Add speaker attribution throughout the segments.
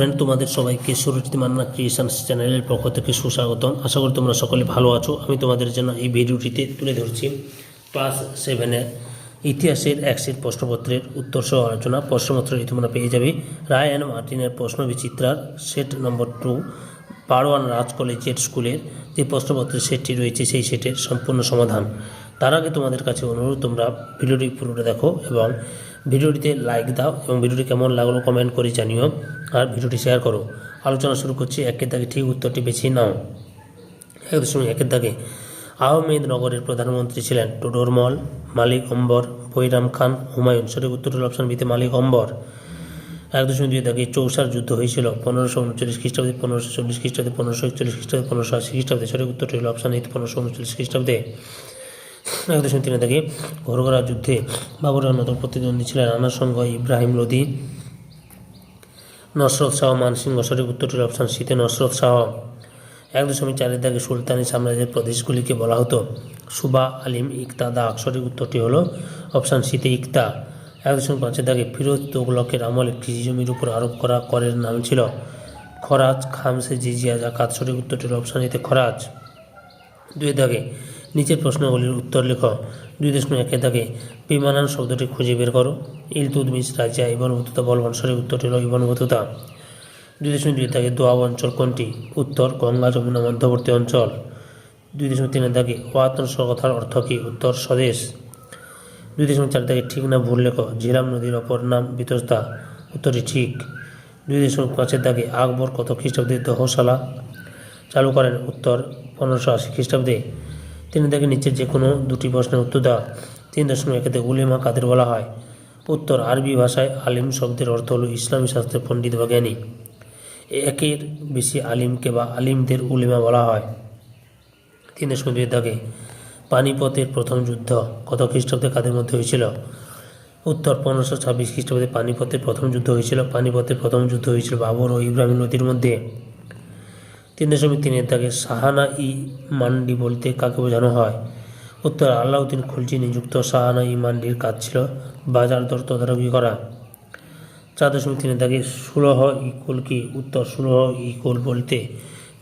Speaker 1: Friend তোমাদের সবাইকে Surajit Manna creations চ্যানেলের পক্ষ থেকে সুস্বাগতম। আশা করি তোমরা সকলে ভালো আছো। আমি তোমাদের জন্য এই ভিডিওটিতে তুলে ধরছি ক্লাস সেভেনের ইতিহাসের একশিট প্রশ্নপত্রের উত্তর সহ আলোচনা। প্রশ্নপত্র তোমরা পেয়ে যাবে। রায় অ্যান্ড মার্টিনের প্রশ্ন বিচিত্রার সেট নম্বর টু পারওয়ান রাজ কলেজের স্কুলের যে প্রশ্নপত্রের সেটটি রয়েছে, সেই সেটের সম্পূর্ণ সমাধান। তার আগে তোমাদের কাছে অনুরোধ, তোমরা ভিডিওটি পুরোটা দেখো এবং ভিডিওটিতে লাইক দাও এবং ভিডিওটি কেমন লাগল কমেন্ট করে জানিও আর ভিডিওটি শেয়ার করো। আলোচনা শুরু করছি একের দাগে ঠিক উত্তরটি বেছে নাও। এক দশমিক একের দাগে আহমেদনগরের প্রধানমন্ত্রী ছিলেন টোডরমল মালিক অম্বর, বৈরাম খান, হুমায়ুন। সঠিক উত্তর হল অপশন বিতে মালিক অম্বর। এক দশমিক দুই দাগে চৌসার যুদ্ধ হয়েছিল পনেরোশো উনচল্লিশ খ্রিস্টাব্দে, পনেরোশো চল্লিশ খ্রিস্টাব্দে, পনেরোশো একচল্লিশ খ্রিস্টাব্দে, পনেরোশো আশি খ্রিস্টাব্দে। সঠিক উত্তরটি হল অপশন এইট পনেরোশো উনচল্লিশ খ্রিস্টাব্দে। এক দশমিক তিনে দাগে ঘরঘরা যুদ্ধে বাবরের নতুন প্রতিদ্বন্দ্বী ছিলেন। রানা সংঘ ইব্রাহিম লোদি নসরত শাহ, মানসিংহ সঠিক উত্তরটি হল অপশন শীতে নসরত শাহ। এক দশমিক চারের দাগে সুলতানি সাম্রাজ্যের প্রদেশগুলিকে বলা হতো সুবা আলিম ইকতা দাগ সঠিক উত্তরটি হল অপশান শীতে ইকতা। এক দশমিক পাঁচের দাগে ফিরোজ তোগলকের আমলে কৃষি জমির উপর আরোপ করা করের নাম ছিল খরাজ খামসে জিজিয়া জাকাত সঠিক উত্তরটি হল অপশান এতে খরাজ। দুই দাগে নিচের প্রশ্নগুলির উত্তর লেখ। দুই দশমিক একের দাগে বিমানান শব্দটি খুঁজে বের করো। ইলতুদমিস রাজা ইবন ভতুতা বলবান সঠিক উত্তরটি হল ইবন ভতুতা দুই দশমিক দুই দাগে দোয়াব অঞ্চল কোনটি? উত্তর, গঙ্গা যমুনা মধ্যবর্তী অঞ্চল। দুই দশমিক তিনের দাগে ওয়াতন কথার অর্থ কী? উত্তর, স্বদেশ। দুই দশমিক চার দাগে ঠিক না ভুল লেখ। ঝিলাম নদীর অপর নাম বিতস্তা উত্তরটি ঠিক। দুই দশমিক পাঁচের দাগে আকবর কত খ্রিস্টাব্দে দহশালা? চালু করেন উত্তর, পনেরোশো আশি খ্রিস্টাব্দে। তিন দাগে নিচের যে কোনো দুটি প্রশ্নের উত্তর দাও তিন দশমিক একেতে উলেমা কাদের বলা হয়? উত্তর, আরবি ভাষায় আলিম শব্দের অর্থ হল ইসলামী শাস্ত্রের পণ্ডিত বা জ্ঞানী। একের বেশি আলিমকে বা আলিমদের উলিমা বলা হয়। তিন দশমিক দুই দাগে পানিপথের প্রথম যুদ্ধ কত খ্রিস্টাব্দে কাদের মধ্যে হয়েছিল? উত্তর, পনেরোশো ছাব্বিশ খ্রিস্টাব্দে পানিপথের প্রথম যুদ্ধ হয়েছিল। পানিপথের প্রথম যুদ্ধ হয়েছিল বাবর ও ইব্রাহিম নদীর মধ্যে। তিন দশমিক তিনের তাকে সাহানা ই মান্ডি বলতে কাকে বোঝানো হয়। উত্তর আল্লাউদ্দিন খুলজি নিযুক্ত সাহানা ই মান্ডির কাজ ছিল বাজার দর তদারকি করা। চার দশমিক তিনের তাকে সুলহ ইকুল কি? উত্তর, সুলহ ইকুল বলতে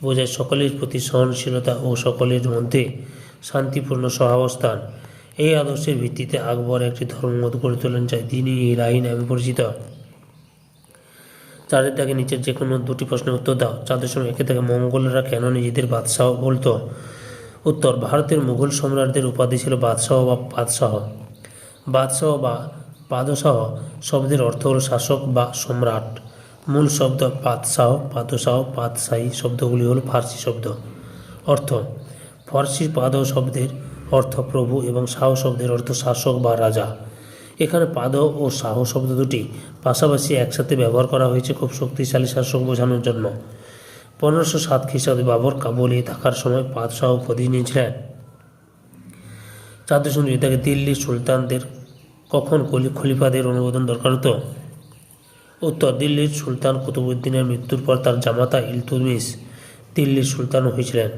Speaker 1: বোঝায় সকলের প্রতি সহনশীলতা ও সকলের মধ্যে শান্তিপূর্ণ সহাবস্থান। এই আদর্শের ভিত্তিতে আকবর একটি ধর্মমত গড়ে তোলেন যা দিনই রাহি নামে পরিচিত। চারের দাগে নিচের যে কোনো দুটি প্রশ্নের উত্তর দাও। চার দশমিক একে থেকে মঙ্গলরা কেন নিজেদের বাদশাহ বলতো? উত্তর, ভারতের মুঘল সম্রাটদের উপাধি ছিল বাদশাহ বা পাদশাহ। বাদশাহ বা পাদশাহ শব্দের অর্থ হল শাসক বা সম্রাট। মূল শব্দ পাদশাহ পাদশাহ, পাদশাহী শব্দগুলি হল ফার্সি শব্দ। অর্থ ফার্সি পাদ শব্দের অর্থ প্রভু এবং শাহ শব্দের অর্থ শাসক বা রাজা। এখানে পাদ ও শাহ শব্দ দুটি পাশাপাশি একসাথে ব্যবহার করা হয়েছে খুব শক্তিশালী শাসক বোঝানোর জন্য। পনেরোশো সাত খ্রিস্টাব্দে বাবর কাবুলে থাকার সময় পাদশাহ উপাধি নিয়েছিলেন। দশমিক দুই থেকে দিল্লির সুলতানদের, কখন কলি খলিফাদের অনুমোদন দরকার হতো? উত্তর, দিল্লির সুলতান কুতুবুদ্দিনের মৃত্যুর পর তার জামাতা ইলতুদমিস দিল্লির সুলতান হয়েছিলেন।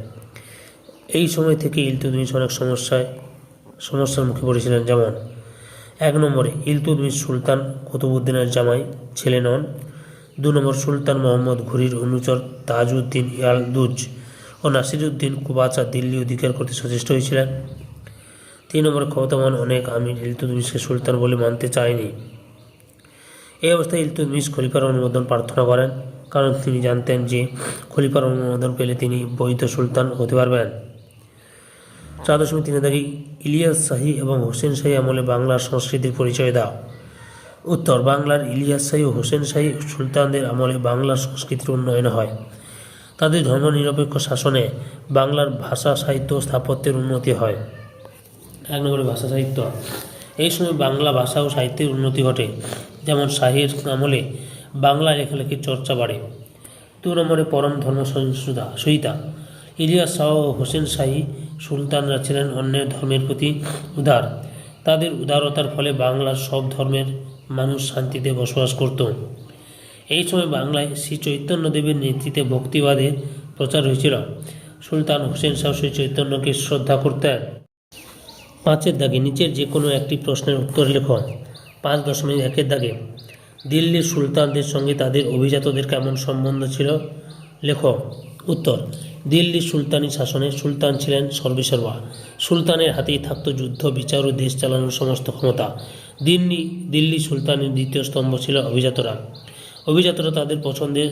Speaker 1: এই সময় থেকে ইলতুদমিস অনেক সমস্যায় সমস্যার মুখে পড়েছিলেন। যেমন এক নম্বরে ইলতুদমিস সুলতান কুতুবুদ্দিনের জামাই ছেলে নন। দু নম্বর সুলতান মোহাম্মদ ঘুরির অনুচর তাজউদ্দিন ইয়ালদুজ ও নাসিরুদ্দিন কুবাচা দিল্লি অধিকার করতে সচেষ্ট হয়েছিলেন। তিন নম্বরে ক্ষমতাবান অনেক আমির ইলতুদমিসকে সুলতান বলে মানতে চায়নি। এই অবস্থায় ইলতুদমিস খলিফার অনুমোদন প্রার্থনা করেন, কারণ তিনি জানতেন যে খলিফার অনুমোদন পেলে তিনি বৈধ সুলতান হতে পারবেন। চার দশমিক তিনে দাগি ইলিয়াস শাহী এবং হোসেন শাহী আমলে বাংলার সংস্কৃতির পরিচয় দাও। উত্তর বাংলার ইলিয়াস শাহী ও হোসেন শাহী সুলতানদের আমলে বাংলার সংস্কৃতির উন্নয়ন হয়। তাদের ধর্মনিরপেক্ষ শাসনে বাংলার ভাষা সাহিত্য স্থাপত্যের উন্নতি হয়। এক নম্বরে ভাষা সাহিত্য। এই সময় বাংলা ভাষা ও সাহিত্যের উন্নতি ঘটে। যেমন শাহীর আমলে বাংলা লেখালেখির চর্চা বাড়ে। দু নম্বরে পরম ধর্ম সহিষ্ণুতা সহিতা ইলিয়াস শাহ ও হোসেন শাহী সুলতানরা ছিলেন অন্যের ধর্মের প্রতি উদার। তাদের উদারতার ফলে বাংলার সব ধর্মের মানুষ শান্তিতে বসবাস করত। এই সময় বাংলায় শ্রী চৈতন্যদেবের নেতৃত্বে ভক্তিবাদের প্রচার হয়েছিল। সুলতান হোসেন শাহ শ্রী চৈতন্যকে শ্রদ্ধা করতেন। পাঁচের দাগে নিচের যে কোনো একটি প্রশ্নের উত্তর লেখ। পাঁচ দশমিক একের দাগে, দিল্লির সুলতানদের সঙ্গে তাদের অভিজাতদের কেমন সম্বন্ধ ছিল? লেখো। উত্তর দিল্লির সুলতানি শাসনে সুলতান ছিলেন সর্বেসর্বা। সুলতানের হাতেই থাকত যুদ্ধ, বিচার ও দেশ চালানোর সমস্ত ক্ষমতা। দিল্লি দিল্লি সুলতানের দ্বিতীয় স্তম্ভ ছিল অভিজাতরা। অভিজাতরা তাদের পছন্দের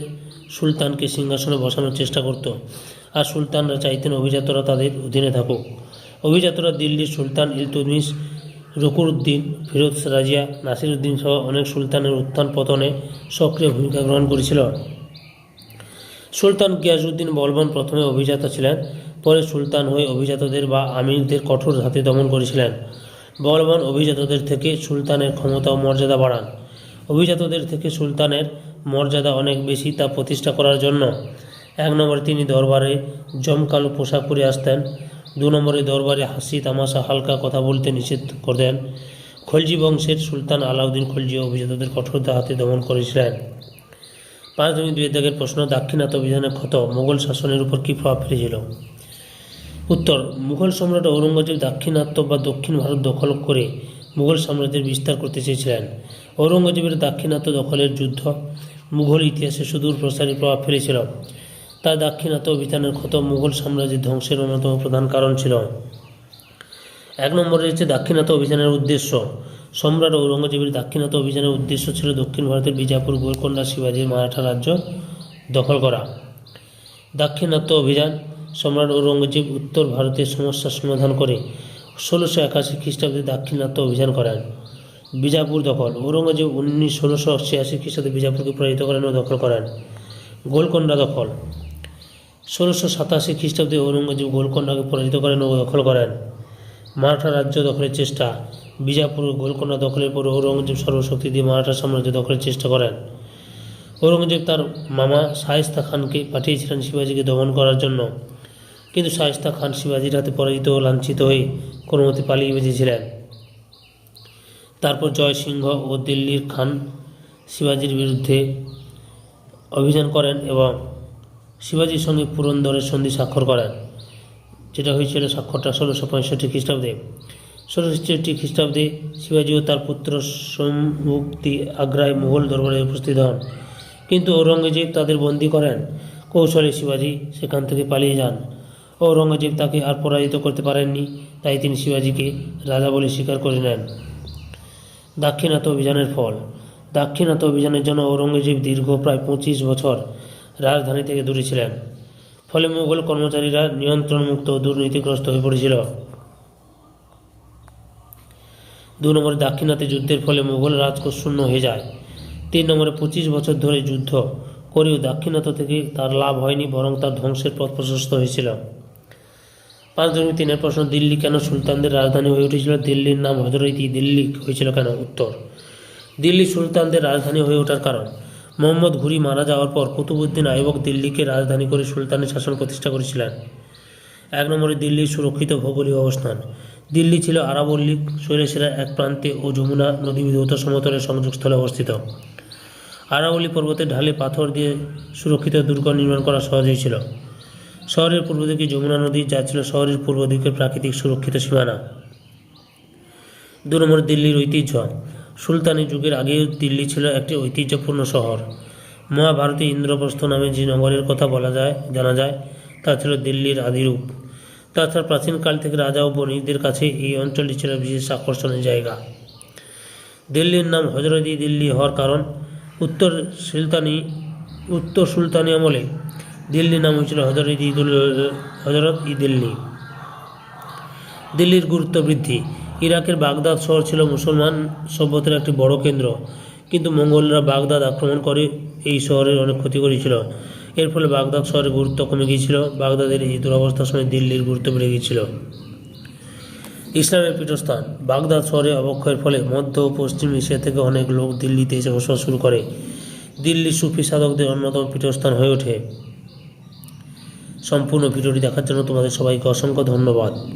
Speaker 1: সুলতানকে সিংহাসনে বসানোর চেষ্টা করত। আর সুলতানরা চাইতেন অভিজাতরা তাদের অধীনে থাকুক। অভিজাতরা দিল্লির সুলতান ইলতুতমিশ রকুরউদ্দিন, ফিরোজ রাজিয়া, নাসিরউদ্দিন সহ অনেক সুলতানের উত্থান পতনে সক্রিয় ভূমিকা গ্রহণ করেছিল। সুলতান গিয়াসউদ্দিন বলবন প্রথমে অভিজাত ছিলেন, পরে সুলতান হয়ে অভিজাতদের বা আমিরদের কঠোর হাতে দমন করেছিলেন। বলবন অভিজাতদের থেকে সুলতানের ক্ষমতা ও মর্যাদা বাড়ান। অভিজাতদের থেকে সুলতানের মর্যাদা অনেক বেশি তা প্রতিষ্ঠা করার জন্য। এক নম্বরে তিনি দরবারে জমকালো পোশাক পরে আসতেন, দু নম্বরে দরবারে হাসি তামাশা হালকা কথা বলতে নিষেধ করতেন। খলজি বংশের সুলতান আলাউদ্দিন খলজি অভিজাতদের কঠোরতা হাতে দমন করেছিলেন। পাঁচ দশমিক দুই দাগের প্রশ্ন, দাক্ষিণাত্য অভিযানের ক্ষত, মোগল শাসনের উপর কী প্রভাব ফেলেছিল? উত্তর, মুঘল সম্রাট ঔরঙ্গজেব দাক্ষিণাত্য বা দক্ষিণ ভারত দখল করে মুঘল সাম্রাজ্যের বিস্তার করতে চেয়েছিলেন। ঔরঙ্গজেবের দাক্ষিণাত্য দখলের যুদ্ধ মুঘল ইতিহাসে সুদূর প্রসারী প্রভাব ফেলেছিল। তার দাক্ষিণাত্য অভিযানের ক্ষত মুঘল সাম্রাজ্যের ধ্বংসের অন্যতম প্রধান কারণ ছিল। এক নম্বরে রয়েছে দাক্ষিণাত্য অভিযানের উদ্দেশ্য। সম্রাট ঔরঙ্গজেবের দাক্ষিণাত্য অভিযানের উদ্দেশ্য ছিল দক্ষিণ ভারতের বিজাপুর গোলকোন্ডা শিবাজির মারাঠা রাজ্য দখল করা। দাক্ষিণাত্য অভিযান সম্রাট ঔরঙ্গজেব উত্তর ভারতের সমস্যার সমাধান করে ষোলোশো একাশি খ্রিস্টাব্দে দাক্ষিণাত্য অভিযান করেন। বিজাপুর দখল। ঔরঙ্গজেব উনিশ ষোলোশো ছিয়াশি খ্রিস্টাব্দে বিজাপুরকে পরাজিত করেন ও দখল করেন। গোলকোন্ডা দখল। ষোলোশো সাতাশি খ্রিস্টাব্দে ঔরঙ্গজেব গোলকোন্ডাকে পরাজিত করেন ও দখল করেন। মারাঠা রাজ্য দখলের চেষ্টা। বিজাপুর ও গোলকোন্ডা দখলের পর ঔরঙ্গজেব সর্বশক্তি দিয়ে মারাঠা সাম্রাজ্য দখলের চেষ্টা করেন। ঔরঙ্গজেব তার মামা শায়েস্তা খানকে পাঠিয়েছিলেন শিবাজিকে দমন করার জন্য। কিন্তু শায়েস্তা খান শিবাজির হাতে পরাজিত ও লাঞ্ছিত হয়ে কোনো মতে পালিয়ে বেঁচেছিলেন। তারপর জয় সিংহ ও দিল্লির খান শিবাজির বিরুদ্ধে অভিযান করেন এবং শিবাজির সঙ্গে পুরন্দরের সন্ধি স্বাক্ষর করেন, যেটা হয়েছিল স্বাক্ষরটা ষোলোশো পঁয়ষট্টি খ্রিস্টাব্দে। ষোলোশো খ্রিস্টাব্দে শিবাজি ও তার পুত্র সম্মুক্তি আগ্রায় মুঘল দরবারে উপস্থিত হন। কিন্তু ঔরঙ্গজেব তাদের বন্দী করেন। কৌশলে শিবাজি সেখান থেকে পালিয়ে যান। ঔরঙ্গজেব তাকে আর পরাজিত করতে পারেননি, তাই তিনি শিবাজিকে রাজা বলে স্বীকার করে নেন। দাক্ষিণাত্য অভিযানের ফল। দাক্ষিণাত্য অভিযানের জন্য ঔরঙ্গজেব দীর্ঘ প্রায় পঁচিশ বছর রাজধানী থেকে দূরে ছিলেন। ফলে মুঘল কর্মচারীরা নিয়ন্ত্রণমুক্ত ও দুর্নীতিগ্রস্ত হয়ে পড়েছিল। দু নম্বরে দাক্ষিণাতে যুদ্ধের ফলে মুঘল রাজকোষ শূন্য হয়ে যায়। তিন নম্বরে পঁচিশ বছর ধরে যুদ্ধ করেও দাক্ষিণাত্য থেকে তার লাভ হয়নি, বরং তার ধ্বংসের পথ প্রশস্ত হয়েছিল। পাঁচ দশমিক তিনের প্রশ্ন, দিল্লি কেন সুলতানদের রাজধানী হয়ে উঠেছিল? দিল্লির নাম হজরতি দিল্লি হয়েছিল কেন? উত্তর, দিল্লি সুলতানদের রাজধানী হয়ে ওঠার কারণ। মোহাম্মদ ঘুরি মারা যাওয়ার পর কুতুবুদ্দিন আইবক দিল্লিকে রাজধানী করে সুলতানের শাসন প্রতিষ্ঠা করেছিলেন। এক নম্বরে দিল্লির সুরক্ষিত ভৌগোলিক অবস্থান। দিল্লি ছিল আরাবল্লী শৈলশিরার এক প্রান্তে ও যমুনা নদী বিধৌত সমতলের সংযোগস্থলে অবস্থিত। আরাবল্লী পর্বতের ঢালে পাথর দিয়ে সুরক্ষিত দুর্গ নির্মাণ করা সহজ হয়েছিল শহরের পূর্ব দিকে যমুনা নদী, যা ছিল শহরের পূর্ব দিকের প্রাকৃতিক সুরক্ষিত সীমানা। দু নম্বর দিল্লির ঐতিহ্য। সুলতানি যুগের আগেও দিল্লি ছিল একটি ঐতিহ্যপূর্ণ শহর। মহাভারতে ইন্দ্রপ্রস্থ নামে যে নগরের কথা বলা যায়, জানা যায়, তা ছিল দিল্লির আদিরূপ। তাছাড়া প্রাচীনকাল থেকে রাজা ও বণিকদের কাছে এই অঞ্চলটি ছিল বিশেষ আকর্ষণের জায়গা। দিল্লির নাম হজরত দিল্লি হওয়ার কারণ উত্তর সুলতানি উত্তর সুলতানি আমলে দিল্লির নাম হয়েছিল হজরত ঈদুল হজরত ই দিল্লি। দিল্লির গুরুত্ব বৃদ্ধি। ইরাকের বাগদাদ শহর ছিল মুসলমান সভ্যতার একটি বড় কেন্দ্র। কিন্তু মঙ্গলরা বাগদাদ আক্রমণ করে এই শহরের অনেক ক্ষতি করেছিল। এর ফলে বাগদাদ শহরের গুরুত্ব কমে গিয়েছিল। বাগদাদের এই দুরবস্থার সময় দিল্লির গুরুত্ব বেড়ে গিয়েছিল। ইসলামের পীঠস্থান, বাগদাদ শহরে অবক্ষয়ের ফলে মধ্য ও পশ্চিম এশিয়া থেকে অনেক লোক দিল্লিতে এসে বসবাস শুরু করে। দিল্লি সুফি সাধকদের অন্যতম পীঠস্থান হয়ে ওঠে। সম্পূর্ণ ভিডিওটি দেখার জন্য তোমাদের সবাইকে অসংখ্য ধন্যবাদ।